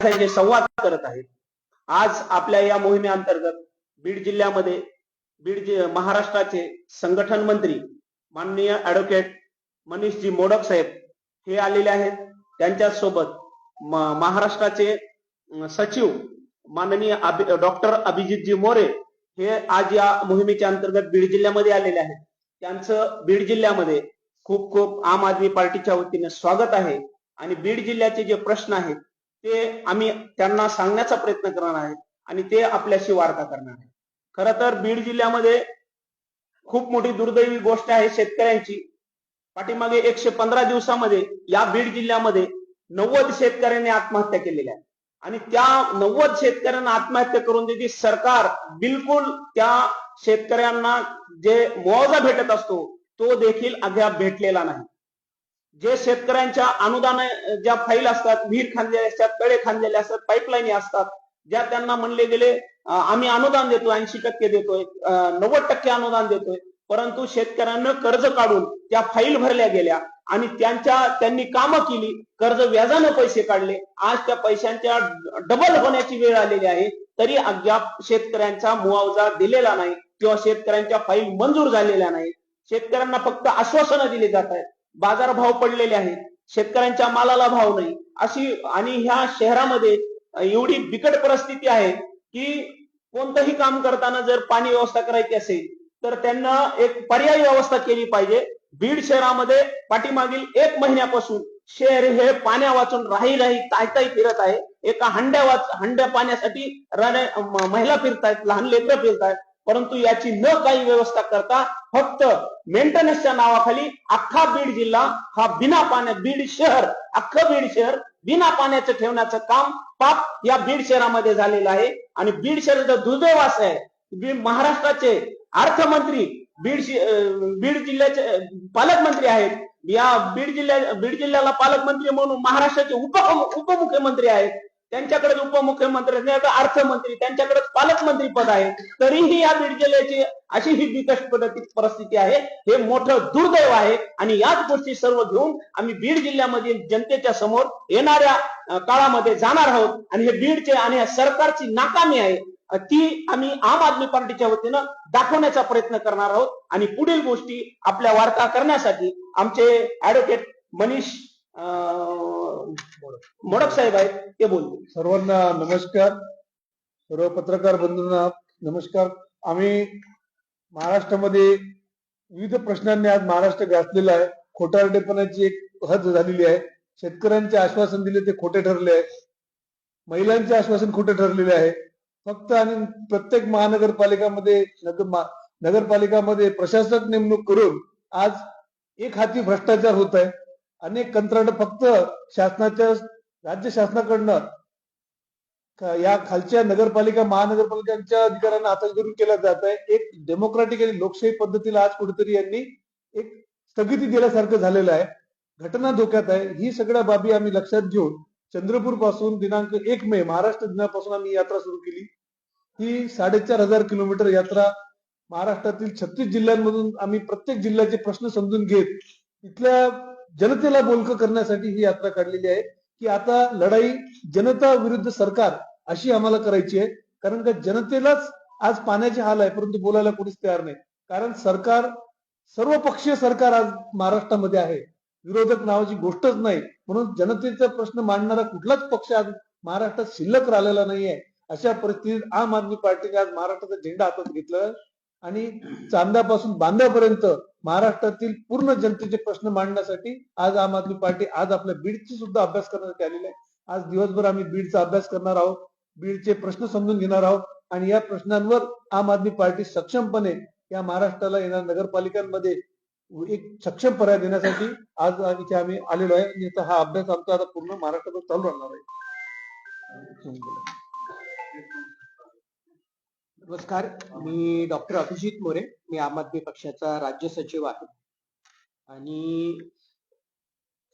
विद्यार्थ्यांचे संवाद करत आहेत. आज आपल्या या मोहिमेअंतर्गत बीड जिल्ह्यामध्ये बीड महाराष्ट्राचे संघटन मंत्री माननीय ऍडव्होकेट मनीषजी मोडक साहेब हे आलेले आहेत. त्यांच्यासोबत महाराष्ट्राचे सचिव माननीय डॉक्टर अभिजितजी मोरे हे आज या मोहिमेच्या अंतर्गत बीड जिल्ह्यामध्ये आलेले आहेत. त्यांचं बीड जिल्ह्यामध्ये खूप खूप आम आदमी पार्टीच्या वतीने स्वागत आहे. आणि बीड जिल्ह्याचे जे प्रश्न आहेत ते आम्ही त्यांना सांगण्याचा प्रयत्न करणार आहे आणि ते आपल्याशी वार्ता करणार आहे खर तर बीड जिल्ह्यामध्ये खूप मोठी दुर्दैवी गोष्ट आहे शेतकऱ्यांची. पाठीमागे एकशे पंधरा दिवसामध्ये या बीड जिल्ह्यामध्ये नव्वद शेतकऱ्यांनी आत्महत्या केलेल्या आहे आणि त्या नव्वद शेतकऱ्यांना आत्महत्या करून देते सरकार बिलकुल त्या शेतकऱ्यांना जे मुआवजा भेटत असतो तो देखील अद्याप भेटलेला नाही. जे शेतकऱ्यांच्या अनुदान ज्या फाईल असतात विहीर खांदलेल्या असतात तळे खांदलेले असतात पाईपलाईनी असतात ज्या त्यांना म्हणले गेले आम्ही अनुदान देतो ऐंशी टक्के देतोय नव्वद टक्के अनुदान देतोय परंतु शेतकऱ्यांना कर्ज काढून त्या फाईल भरल्या गेल्या आणि त्यांच्या त्यांनी कामं केली कर्ज व्याजानं पैसे काढले. आज त्या पैशांच्या डबल होण्याची वेळ आलेली आहे तरी अद्याप शेतकऱ्यांचा मुआवजा दिलेला नाही किंवा शेतकऱ्यांच्या फाईल मंजूर झालेल्या नाही. शेतकऱ्यांना फक्त आश्वासनं दिली जात आहेत. बाजारभाव पडलेले आहेत. शेतकऱ्यांच्या मालाला भाव नाही. अशी आणि ह्या शहरामध्ये एवढी बिकट परिस्थिती आहे की कोणतंही काम करताना जर पाणी व्यवस्था करायची असेल तर त्यांना एक पर्यायी व्यवस्था केली पाहिजे. बीड शहरामध्ये पाठीमागील एक महिन्यापासून शहर हे पाण्या वाचून राही राही तायताई फिरत आहे. एका हंड्या वाच हंड्या पाण्यासाठी महिला फिरतायत लहान लेकरं फिरतायत. परंतु याची न काही व्यवस्था करता फक्त मेंटेनन्सच्या नावाखाली अख्खा बीड जिल्हा हा बिना पाण्यात बीड शहर अख्खं बीड शहर बिना पाण्याचं ठेवण्याचं काम पाप या बीड शहरामध्ये झालेलं आहे. आणि बीड शहराचा दुर्दैव असं आहे बीड महाराष्ट्राचे अर्थमंत्री बीड बीड जिल्ह्याचे पालकमंत्री आहेत. या बीड जिल्ह्या बीड जिल्ह्याला पालकमंत्री म्हणून महाराष्ट्राचे उप उपमुख्यमंत्री आहेत. त्यांच्याकडे उपमुख्यमंत्री अर्थमंत्री त्यांच्याकडे पालकमंत्री पद आहे. तरीही या बीड जिल्ह्याची अशी ही बिकट परिस्थिती आहे. हे मोठं दुर्दैव आहे. आणि याच गोष्टी सर्व घेऊन आम्ही बीड जिल्ह्यामधील जनतेच्या समोर येणाऱ्या काळामध्ये जाणार आहोत. आणि हे बीडचे आणि या सरकारची नाकामी आहे. ती आम्ही आम आदमी पार्टीच्या वतीनं दाखवण्याचा प्रयत्न करणार आहोत. आणि पुढील गोष्टी आपल्या वार्ता करण्यासाठी आमचे ऍडव्होकेट मनीष अं, मोडक साहेब आहेत ते बोलतील. सर्वांना नमस्कार. सर्व पत्रकार बंधूंना नमस्कार. आम्ही महाराष्ट्रामध्ये विविध प्रश्नांनी आज महाराष्ट्र गाजलेला आहे. खोटारडेपणाची एक हद झालेली आहे. शेतकऱ्यांचे आश्वासन दिले ते खोटे ठरले आहे. महिलांचे आश्वासन खोटे ठरलेले आहे. फक्त आणि प्रत्येक महानगरपालिकामध्ये नगर नगरपालिकामध्ये प्रशासक नेमणूक करून आज एक हाती भ्रष्टाचार होत आहे. अनेक कंत्राट फक्त शासनाच्या राज्य शासनाकडनं या खालच्या नगरपालिका महानगरपालिकांच्या अधिकाऱ्यांना हातात करून केला जात आहे. एक डेमोक्रॅटिक आणि लोकशाही पद्धतीला आज कुठेतरी यांनी एक स्थगिती दिल्यासारखं झालेलं आहे. घटना धोक्यात आहे. ही सगळ्या बाबी आम्ही लक्षात घेऊन चंद्रपूरपासून दिनांक एक मे महाराष्ट्र दिनापासून आम्ही यात्रा सुरू केली. ही साडेचार हजार किलोमीटर यात्रा महाराष्ट्रातील छत्तीस जिल्ह्यांमधून आम्ही प्रत्येक जिल्ह्याचे प्रश्न समजून घेत तिथल्या जनतेला बोलकं करण्यासाठी ही यात्रा काढलेली आहे की आता लढाई जनता विरुद्ध सरकार अशी आम्हाला करायची आहे. कारण का जनतेलाच आज पाण्याचे हाल आहे परंतु बोलायला कोणीच तयार नाही. कारण सरकार सर्व पक्षीय सरकार आज महाराष्ट्रामध्ये आहे. विरोधक नावाची गोष्टच नाही. म्हणून जनतेचा प्रश्न मांडणारा कुठलाच पक्ष आज महाराष्ट्रात शिल्लक राहिलेला नाहीये. अशा परिस्थितीत आम आदमी पार्टीने आज महाराष्ट्राचा झेंडा हातात घेतला. आणि चांदापासून बांद्यापर्यंत महाराष्ट्रातील पूर्ण जनतेचे प्रश्न मांडण्यासाठी आज आम आदमी पार्टी आज आपल्या बीडची सुद्धा अभ्यास करण्यासाठी आलेली आहे. आज दिवसभर आम्ही बीडचा अभ्यास करणार आहोत बीडचे प्रश्न समजून घेणार आहोत आणि या प्रश्नांवर आम आदमी पार्टी सक्षमपणे या महाराष्ट्राला येणाऱ्या नगरपालिकांमध्ये एक सक्षम पर्याय देण्यासाठी आज इथे आम्ही आलेलो आहे आणि हा अभ्यास आमचा आता पूर्ण महाराष्ट्रात चालू राहणार आहे. नमस्कार. मी डॉक्टर अभिजित मोरे. मी आम आदमी पक्षाचा राज्य सचिव आहे. आणि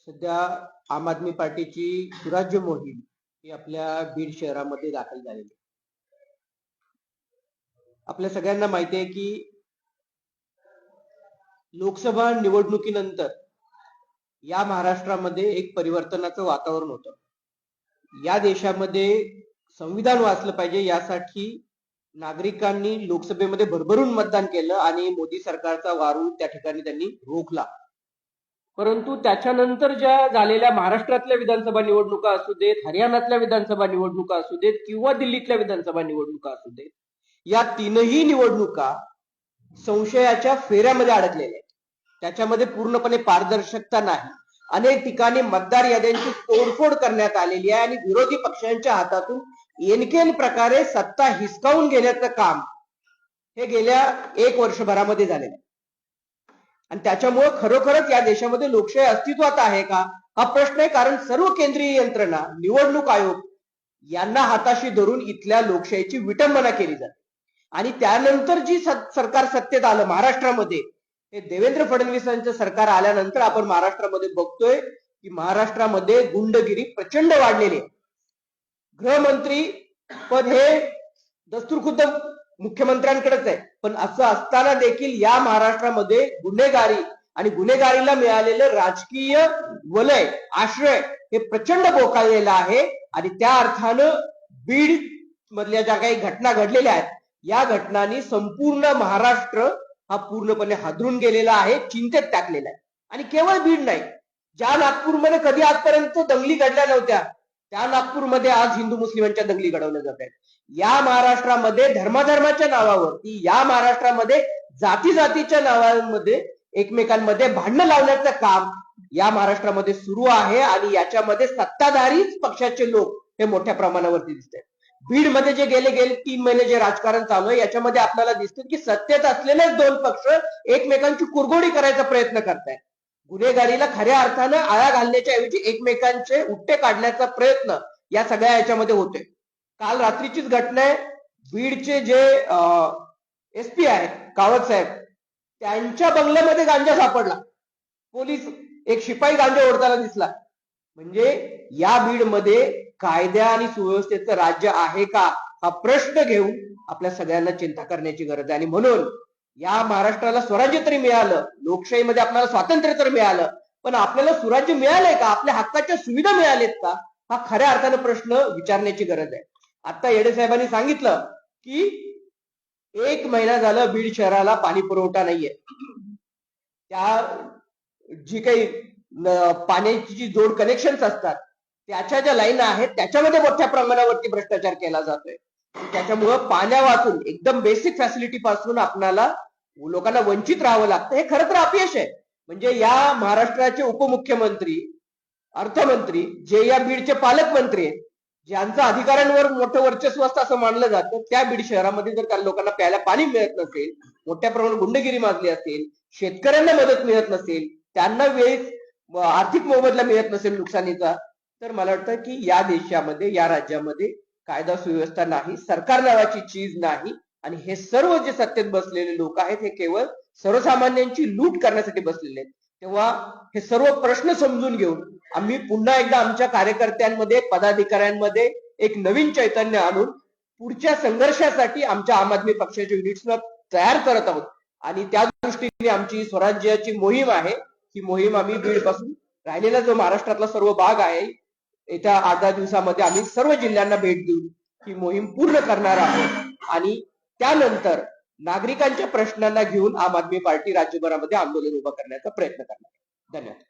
सध्या आम आदमी पार्टीची सुराज्य मोहीम ही आपल्या बीड शहरामध्ये दाखल झालेली आहे. आपल्या सगळ्यांना माहिती आहे की लोकसभा निवडणुकीनंतर या महाराष्ट्रामध्ये एक परिवर्तनाचं वातावरण होतं. या देशामध्ये संविधान वाचलं पाहिजे यासाठी नागरिकांनी लोकसभेमध्ये भरभरून मतदान केलं आणि मोदी सरकारचा वारू त्या ठिकाणी त्यांनी रोखला. परंतु त्याच्यानंतर ज्या झालेल्या महाराष्ट्रातल्या विधानसभा निवडणुका असू देत हरियाणातल्या विधानसभा निवडणुका असू देत किंवा दिल्लीतल्या विधानसभा निवडणुका असू देत या तीनही निवडणुका संशयाच्या फेऱ्यामध्ये अडकलेल्या आहेत. त्याच्यामध्ये पूर्णपणे पारदर्शकता नाही. अनेक ठिकाणी मतदार याद्यांची तोडफोड करण्यात आलेली आहे आणि विरोधी पक्षांच्या हातातून एनकेन प्रकारे सत्ता हिसकावून घेण्याचं काम हे गेल्या एक वर्षभरामध्ये झालेलं आणि त्याच्यामुळे खरोखरच या देशामध्ये लोकशाही अस्तित्वात आहे का? हा प्रश्न आहे कारण सर्व केंद्रीय यंत्रणा निवडणूक आयोग यांना हाताशी धरून इथल्या लोकशाहीची विटंबना केली जाते. आणि त्यानंतर जी सरकार सत्तेत आलं महाराष्ट्रामध्ये हे देवेंद्र फडणवीसांचं सरकार आल्यानंतर आपण महाराष्ट्रामध्ये बघतोय की महाराष्ट्रामध्ये गुंडगिरी प्रचंड वाढलेली आहे. गृहमंत्री पद हे दस्तुरखुद्द मुख्यमंत्र्यांकडेच आहे. पण असं असताना देखील या महाराष्ट्रामध्ये गुन्हेगारी आणि गुन्हेगारीला मिळालेलं राजकीय वलय आश्रय हे प्रचंड बोकाळलेलं आहे आणि त्या अर्थानं बीड मधल्या ज्या काही घटना घडलेल्या आहेत या घटनांनी संपूर्ण महाराष्ट्र हा पूर्णपणे हादरून गेलेला आहे चिंतेत टाकलेला आहे. आणि केवळ बीड नाही ज्या नागपूरमध्ये कधी आजपर्यंत दंगली घडल्या नव्हत्या त्या नागपूरमध्ये आज हिंदू मुस्लिमांच्या दंगली घडवल्या जात आहेत. या महाराष्ट्रामध्ये धर्माधर्माच्या नावावरती या महाराष्ट्रामध्ये जाती जातीच्या नावामध्ये एकमेकांमध्ये भांडणं लावण्याचं काम या महाराष्ट्रामध्ये सुरू आहे आणि याच्यामध्ये सत्ताधारीच पक्षाचे लोक हे मोठ्या प्रमाणावरती दिसत आहेत. बीडमध्ये जे गेले गेले तीन महिने जे राजकारण चालू आहे याच्यामध्ये आपल्याला दिसतं की सत्तेत असलेलेच दोन पक्ष एकमेकांची कुरघोडी करायचा प्रयत्न करतायत. गुन्हेगारीला खऱ्या अर्थानं आळा घालण्याच्या ऐवजी एकमेकांचे उपटे काढण्याचा प्रयत्न या सगळ्या याच्यामध्ये होते काल रात्रीचीच घटना आहे. बीडचे जे एस पी आहेत कावत साहेब त्यांच्या बंगल्यामध्ये गांजा सापडला. पोलीस एक शिपाई गांजा ओढताना दिसला. म्हणजे या बीडमध्ये कायद्या आणि सुव्यवस्थेचं राज्य आहे का हा प्रश्न घेऊन आपल्या सगळ्यांना चिंता करण्याची गरज आहे. आणि म्हणून या महाराष्ट्राला स्वराज्य तरी मिळालं लोकशाहीमध्ये आपल्याला स्वातंत्र्य तर मिळालं पण आपल्याला सुराज्य मिळालंय का? आपल्या हक्काच्या सुविधा मिळालेत का? हा खऱ्या अर्थानं प्रश्न विचारण्याची गरज आहे. आता येडे साहेबांनी सांगितलं की एक महिना झालं बीड शहराला पाणी पुरवठा नाहीये. त्या जी काही पाण्याची जी जोड कनेक्शन असतात त्याच्या ज्या लाईन आहेत त्याच्यामध्ये मोठ्या प्रमाणावरती भ्रष्टाचार केला जातोय. त्याच्यामुळं पाण्या वाचून एकदम बेसिक फॅसिलिटी पासून आपणाला लोकांना वंचित राहावं लागतं. हे खरं तर अपयश आहे. म्हणजे या महाराष्ट्राचे उपमुख्यमंत्री अर्थमंत्री जे या बीडचे पालकमंत्री आहेत ज्यांचं अधिकाऱ्यांवर मोठं वर्चस्व असतं असं मानलं जातं त्या बीड शहरामध्ये जर काही लोकांना प्यायला पाणी मिळत नसेल मोठ्या प्रमाणात गुंडगिरी माजली असेल शेतकऱ्यांना मदत मिळत नसेल त्यांना वेळेस आर्थिक मोबदला मिळत नसेल नुकसानीचा तर मला वाटतं की या देशामध्ये या राज्यामध्ये कायदा सुव्यवस्था नाही सरकार नावाची चीज नाही आणि हे सर्व जे सत्तेत बसलेले लोक आहेत हे केवळ सर्वसामान्यांची लूट करण्यासाठी बसलेले आहेत. तेव्हा हे सर्व प्रश्न समजून घेऊन आम्ही पुन्हा एकदा आमच्या कार्यकर्त्यांमध्ये पदाधिकाऱ्यांमध्ये एक नवीन चैतन्य आणून पुढच्या संघर्षासाठी आमच्या आम आदमी पक्षाच्या युनिट्सना तयार करत आहोत. आणि त्या दृष्टीने आमची स्वराज्याची मोहीम आहे. ही मोहीम आम्ही बीडपासून राहिलेला जो महाराष्ट्रातला सर्व भाग आहे येत्या आठ दहा दिवसामध्ये आम्ही सर्व जिल्ह्यांना भेट देऊन ही मोहीम पूर्ण करणार आहोत. आणि त्यानंतर नागरिकांच्या प्रश्नांना घेऊन आम आदमी पार्टी राज्यभरामध्ये आंदोलन उभं करण्याचा प्रयत्न करणार धन्यवाद.